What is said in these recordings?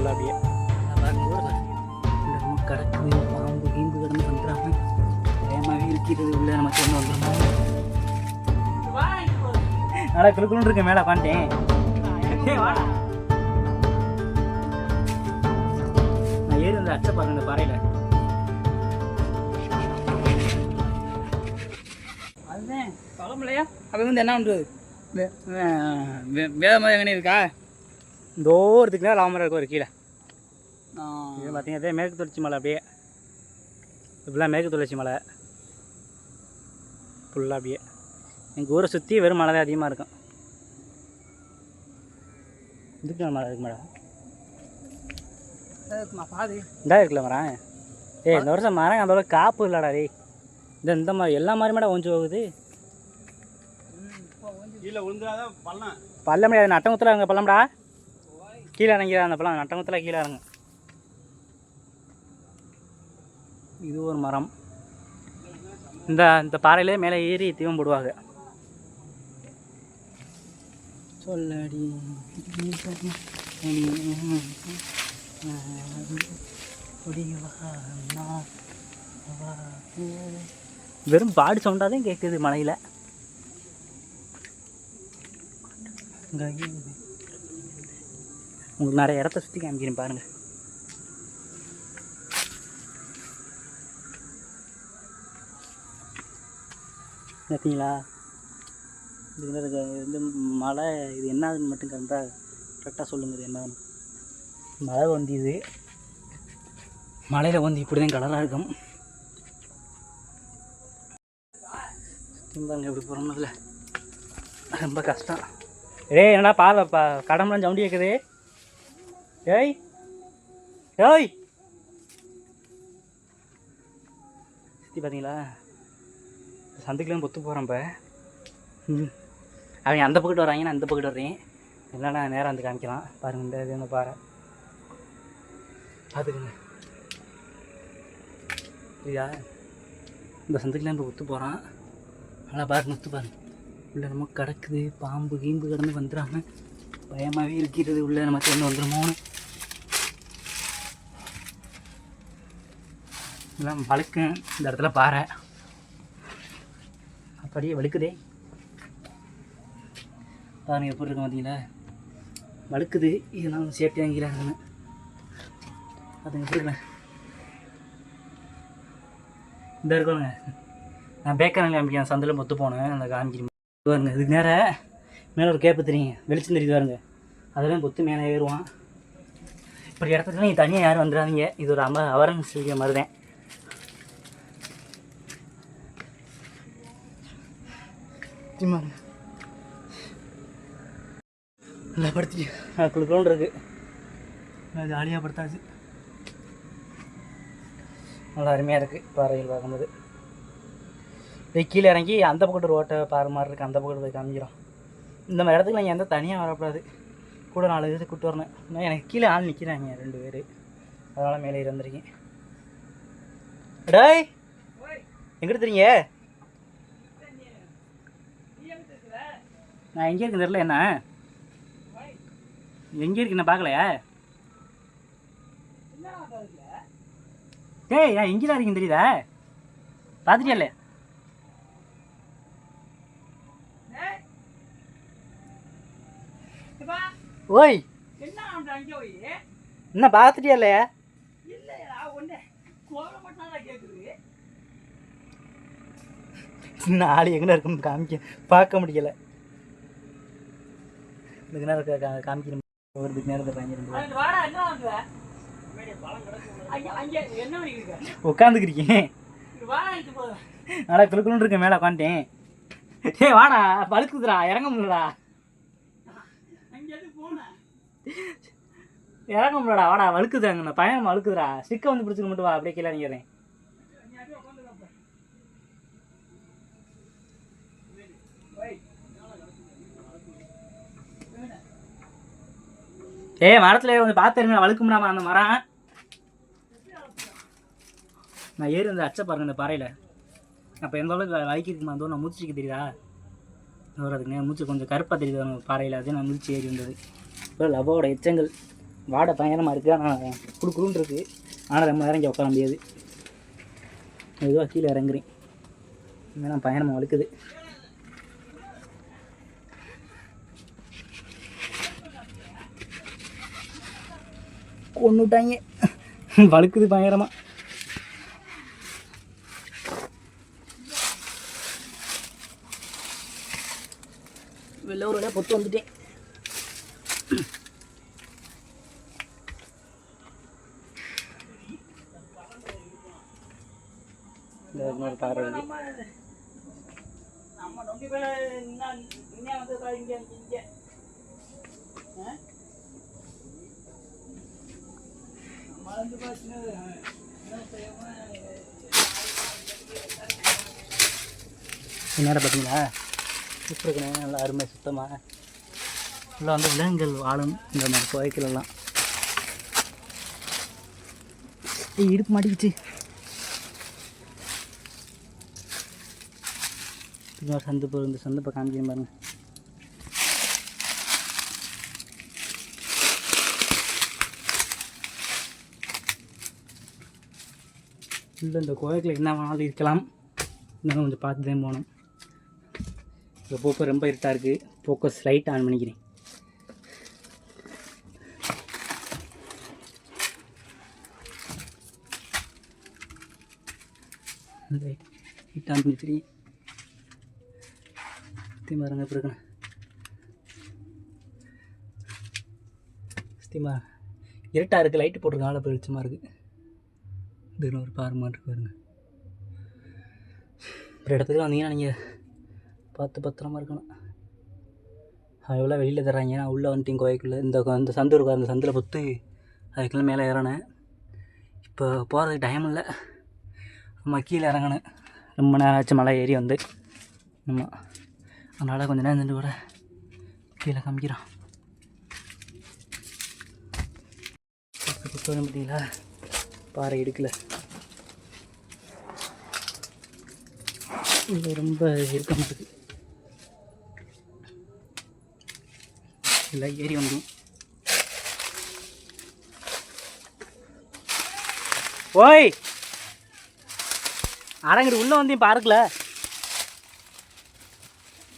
ஃபுல்லாக அப்படியே இந்த கடக்குது பாம்பு கீம்பு கிடந்து பண்ணுறாங்க வேகமாகவே இருக்கிறது உள்ள நம்ம என்ன வந்துடும் நல்லா குழுக்குன்னு இருக்கு மேலே உட்காந்துட்டேன் நான் ஏறி வந்து அச்சை பாருங்க இந்த பாறையில். அதுதான் கிளம்பலையா அப்போ வந்து என்ன பண்ணுறது வேதமாக எங்கே இருக்கா? இந்த ஓரத்துக்கு நேரம் லாமரம் இருக்கும் ஒரு கீழே. இது பார்த்தீங்கன்னா இதே மேற்கு தொடர்ச்சி மலை அப்படியே. இப்படிலாம் மேற்கு தொடர்ச்சி மலை. ஃபுல்லாக அப்படியே. எங்கள் ஊரை சுற்றி வெறும் மழை தான் அதிகமாக இருக்கும். இதுக்கு மேலே மழை இருக்கு மேடம். பாது? இந்தா இருக்குல்ல மரம். ஏய் இந்த வருஷம் மரம் அந்த அளவுக்கு காப்பு இல்லைடா டேய். இந்த இந்த மாதிரி எல்லா மாதிரி மேடம் கொஞ்சம் போகுது. பள்ளம். முடியாது நட்டங்குத்தில் அங்கே பள்ளம்டா. கீழே இறங்கிடா அந்த பள்ளம் நட்டங்குத்தில் கீழே இறங்கு இது ஒரு மரம். இந்த இந்த பாறையிலே மேலே ஏறி தீவம் போடுவாங்க. சொல்லடி. வெறும் பாடி சவுண்டாக தான் கேட்குது மலையில். உங்களுக்கு நிறைய இடத்த சுற்றி காமிக்கிறேன் பாருங்க. பார்த்தீங்களா? இது வந்து இது மழை இது என்னதுன்னு மட்டும் கரெக்டாக கரெக்டாக சொல்லுங்க இது என்னன்னு மழை வந்து இது மலையில் வந்து இப்படி தான் கலராக இருக்கும். பாருங்க இப்படி போகிறோம்ல ரொம்ப கஷ்டம். ஏய் என்னடா பாரு பா கடம்பெல்லாம் சவுண்டி கேட்குது ஏய் ஏய். சுற்றி பார்த்தீங்களா? சந்துக்குலாம் பொத்து போகிறேன் இப்போ அவன் அந்த பக்கத்து வராங்க நான் அந்த பக்கத்து வர்றேன். இல்லைன்னா நேரம் வந்து காமிக்கலாம். பாருங்க இந்த இது வந்து பாரு. பார்த்துக்கங்க ஐயா இந்த சந்துக்குலாம் இப்போ ஒத்து போகிறான் நல்லா பாருங்க ஒத்து பாருங்க உள்ளே நம்ம கிடக்குது பாம்பு கீம்பு கிடந்து வந்துடாம பயமாகவே இருக்கிறது உள்ளே. நமக்கு என்ன வந்துடுமோன்னு. இதெல்லாம் வழுக்கும். இந்த இடத்துல பாறை அப்படியே வலுக்குதே பாருங்க எப்படி இருக்கு பார்த்தீங்களா? வலுக்குது இதெல்லாம் சேஃப்டி வாங்கிக்கிறாங்க அதுங்க எப்படி இருக்குண்ணே இந்த இருக்கோங்க நான் பேக்கரில் காமிக்கிறேன். சந்தையில் மொத்து போனேன். அந்த காமிக்கிறேன் பாருங்க இதுக்கு நேர மேலே ஒரு கேப்பு தெரியுங்க. வெளிச்சம் தெரியுது பாருங்க. அதெல்லாம் பொத்து மேலே ஏறுவான். இப்படி இடத்துல நீங்கள் தனியாக யாரும் வந்துடாதீங்க. இது ஒரு அம அவரன்ஸ் வீடியோ மாதிரி தான் பாருங்க நல்லா படுத்து குளிக்கணும் இருக்கு. நான் ஜாலியாக படுத்தாச்சு. நல்லா அருமையாக இருக்குது பாறைகள் பார்க்கும்போது. போய் கீழே இறங்கி அந்த பக்கத்து ஒரு ஓட்டை பாறை மாதிரி இருக்குது அந்த பக்கத்து போய் காமிக்கிறோம். இந்த மாதிரி இடத்துக்கு நீங்கள் எந்த தனியாக வரக்கூடாது. கூட நாலு பேர் கூப்பிட்டு வரணும். இன்னும் எனக்கு கீழே ஆள் நிற்கிறாங்க ரெண்டு பேர். அதனால் மேலே இருந்திருக்கேன் டேய் எங்கிட்ட தெரியுங்க நான் எங்கே இருக்குன்னு தெரில என்ன? எங்கே இருக்கு நான் பார்க்கலையா? டேய் நான் எங்கே தான் இருக்கேன்னு தெரியுதா? பார்த்துட்டியா இல்லை ஓய் என்ன பார்த்துட்டியா இல்லையா இல்லையா நாலு எங்கே இருக்குன்னு காமிக்க பார்க்க முடியல. இதுக்கு நேரம் காமிக்கணும் ஒரு இதுக்கு நேரத்தை பண்ணிக்கிட்டு உட்காந்துக்கிறீங்க நல்லா குளுக்குன்னு இருக்கேன் மேலே உட்காந்துட்டேன். ஏய் வாடா பழுக்குதுடா இறங்க முடியலடா. இறங்க முடியலடா வாடா வழுக்குது அங்கே பையன் வழுக்குதுடா. ஸ்டிக்கை வந்து பிடிச்சிக்க மட்டும் வா அப்படியே கீழே நிற்கிறேன் ஏய் மரத்தில் வந்து பார்த்து வழுக்கும்டாமா அந்த மரம். நான் ஏறி வந்து அச்சை பாருங்க இந்த பாறையில். அப்போ எந்த அளவுக்கு வலிக்கிருக்குமா அந்த நான் மூச்சுக்கு தெரியுதா? வருதுங்க மூச்சு கொஞ்சம் கருப்பாக தெரியுது? அந்த பாறையில் அதே நான் முடிச்சு ஏறி வந்தது. இப்போ லவ்வோட எச்சங்கள் வாடை பயங்கரமாக இருக்குது ஆனால் குடுக்குன்னு இருக்குது ஆனால் ரொம்ப நேரம் இங்கே உட்கார முடியாது. மெதுவாக கீழே இறங்குறேன். ஏன்னா பயணமாக வழுக்குது கொண்டுட்டாங்க வழுக்குது பயங்கரமாக வெளில ஒரு வழியாக பொத்து வந்துட்டேன் இந்த இன்னொரு பாறை இருக்கு. நம்ம நம்ம நொண்டி பேல இன்னும் இன்னும் வந்து பாரு இங்க இங்க ஆ? நம்ம வந்து பார்த்தீங்கன்னா என்ன செய்யணும் நேரம் பார்த்தீங்களா? இப்போ இருக்கணும். நல்லா அருமை சுத்தமாக ஃபுல்லாக வந்து விலங்குகள் வாழும் இந்த மாதிரி கோவைக்கிலலாம் ஏய் இடுப்பு மாட்டிக்கிச்சு. இன்னொரு சந்து போ இந்த சந்தப்பை இப்போ காமிக்கிறேன் பாருங்கள் இல்லை இந்த கோயக்கில் என்ன வேணாலும் இருக்கலாம். இன்னும் கொஞ்சம் பார்த்து தான் போகணும். இப்போ போக்கு ரொம்ப இருட்டாக இருக்குது ஃபோக்கஸ் லைட் ஆன் பண்ணிக்கிறேன். லைட் ஆன் பண்ணிக்கிறேன் சுற்றி பாருங்க எப்படி இருக்கணும் சுற்றிமா இருட்டாக இருக்குது லைட்டு போட்டிருக்காங்க வெளிச்சமாக இருக்குது இதுன்னு ஒரு பாரு மாட்டு பாருங்க. ஒரு இடத்துக்கு வந்தீங்கன்னா நீங்கள் பார்த்து பத்திரமா இருக்கணும். எவ்வளோ வெளியில் தர்றாங்க. நான் உள்ளே வந்துட்டேன் கோவைக்குள்ளே இந்த இந்த சந்து இருக்கும் அந்த சந்தில் பொத்து அதுக்கெல்லாம் மேலே ஏறினேன் இப்போ போகிறதுக்கு டைம் இல்லை. நம்ம கீழே இறங்கணும். ரொம்ப நேரம் ஆச்சு மலை ஏறி வந்து. ஆமாம் அதனால் கொஞ்சம் நேரம் இருந்துட்டு கூட கீழே காமிக்கிறோம் பார்த்தீங்களா? பாறை எடுக்கலை இது ரொம்ப இறுக்கமாக இருக்குது இல்லை ஏறி வந்தோம். ஓய்! அடங்கிட்டு உள்ளே வந்தையும் பார்க்கல.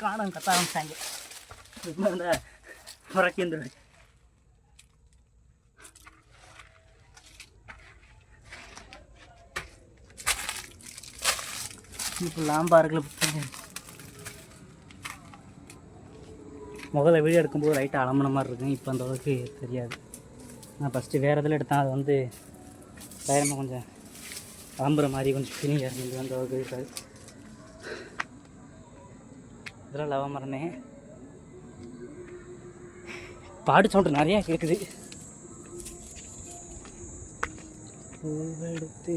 காணம் கத்த ஆரம்பிச்சாங்க இப்போ இந்த புறக்கி இப்போ லாம்பா இருக்குல்ல முதல்ல வீடியோ எடுக்கும்போது லைட்டாக அலம்புன மாதிரி இருக்கும். இப்போ அந்த அளவுக்கு தெரியாது. நான் ஃபஸ்ட்டு வேறு இதில் எடுத்தேன். அது வந்து பயமாக கொஞ்சம் அலம்புற மாதிரி கொஞ்சம் ஃபீலிங் இருந்தது அந்த அளவுக்கு இருக்காது. இதெல்லாம் லவ மரமே பாடு சவுண்டு நிறையா கேட்குது பூவெடுத்து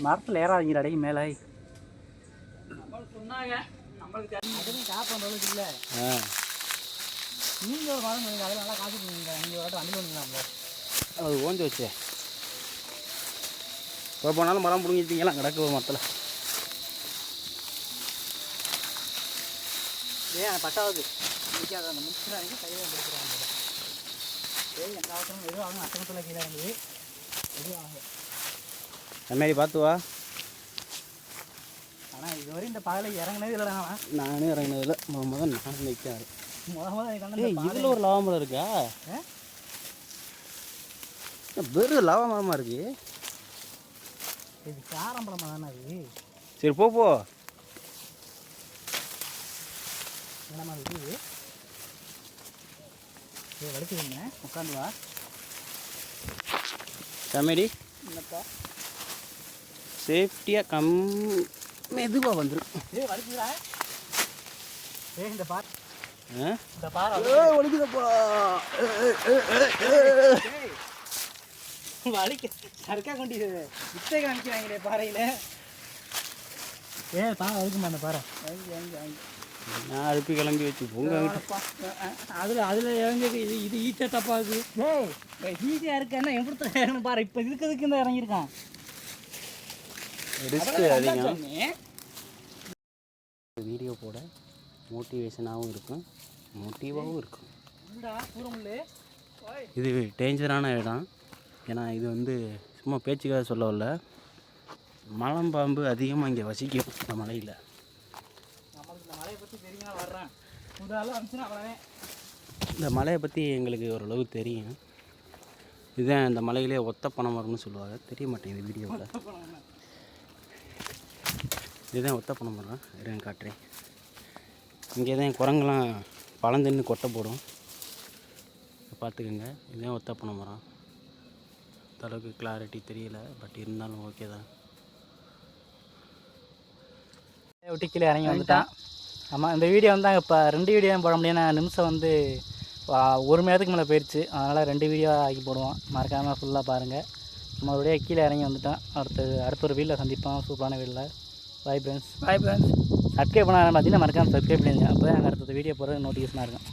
மரத்தில் ஏறாதீங்க அடைக்கு மேலே. சொன்னாங்க நம்மளுக்கு அதுவும் காப்பு அந்த இல்லை. ஆ. நீங்கள் ஒரு மரம் பண்ணுங்க அதில் நல்லா காசு பண்ணுங்க நீங்கள் ஒரு வாட்டம் அனுப்பி பண்ணலாம்ல அது ஓஞ்சி வச்சு. இப்போ போனாலும் மரம் பிடுங்கிட்டீங்களா கிடக்கு ஒரு மரத்தில். ஏன் பட்டாவது நிற்காத அந்த முடிச்சுறாங்க கையில் கொடுக்குறாங்க. சரி எந்த அவசரம் எதுவும் ஆகும் அட்டமத்தில் கீழே இருந்தது எதுவும் ஆகும் அம்மாரி பார்த்து வா. ஆனால் இதுவரை இந்த பாதையில் இறங்கினது இல்லைடா நான் நானே இறங்கினதில்ல. முத முதல் நான் நிற்காரு முத முத இதில் ஒரு லாபம் மரம் இருக்கா? வெறும் லாப மரமாக இருக்கு. இது காரம்பழமா தானே அது? சரி போ போ. என்னமா வலிக்குதுங்க. உட்காந்து வா. கமெடி என்னப்பா? சேஃப்டியாக கம் மெதுவாக வந்துடும் ஏய் வலிக்குதா ஏய் இந்த பார் இந்த பார் ஒழிக்குதப்பா வலிக்க சறுக்கா கொண்டு வித்தை காமிக்கிறாங்களே பாறையில். ஏ பாறை வலிக்குமா அந்த பாறை? வாங்கி வாங்கி வாங்கி. நான் அழுப்பி கிளம்பி வச்சு பொங்க அதில் அதில் இறங்கி இது இது ஈட்ட தப்பாகுது ஏய் ஈஸியாக இருக்கேன்னா எப்படி இறங்கணும் பாரு இப்போ இருக்கிறதுக்கு இந்த இறங்கியிருக்கான். ரிஸ்க்கு அதிகம். வீடியோ போட மோட்டிவேஷனாகவும் இருக்கும் மோட்டிவாகவும் இருக்கும். இது டேஞ்சரான இடம். ஏன்னா இது வந்து சும்மா பேச்சுக்காக சொல்ல வரல மலம்பாம்பு அதிகமாக இங்கே வசிக்கும் இந்த மலையில். இந்த மலையை பற்றி எங்களுக்கு ஓரளவு தெரியும். இதுதான் இந்த மலையிலே ஒத்த பனை மரம்னு சொல்லுவாங்க. தெரிய மாட்டேங்குது வீடியோவில் இதுதான் ஒத்த பனை மரம் இருங்க காட்டுறேன் இங்கே தான் குரங்கெல்லாம் பழம் தின்னு கொட்டை போடும். பார்த்துக்கோங்க இதுதான் ஒத்த பனை மரம் அளவுக்கு கிளாரிட்டி தெரியல பட் இருந்தாலும் ஓகே தான். விட்டு கீழே இறங்கி வந்துட்டான். ஆமாம் இந்த வீடியோ வந்து இப்போ ரெண்டு வீடியோ போட முடியும் நிமிஷம் வந்து ஒரு மணி நேரத்துக்கு மேலே போயிடுச்சு அதனால் ரெண்டு வீடியோ ஆக்கி போடுவோம். மறக்காமல் ஃபுல்லாக பாருங்கள் மறுபடியும் கீழே இறங்கி வந்துட்டோம். அடுத்து அடுத்த ஒரு வீட்டில் சந்திப்போம். சூப்பரான வீட்டில் bye friends bye friends subscribe பண்ண பார்த்தீங்கன்னா மறக்காமல் சப்ஸ்கிரைப் பண்ணிடுங்க அப்போ தான் அடுத்த வீடியோ போகிறது நோட்டிஃபிகேஷனாக இருக்கும்.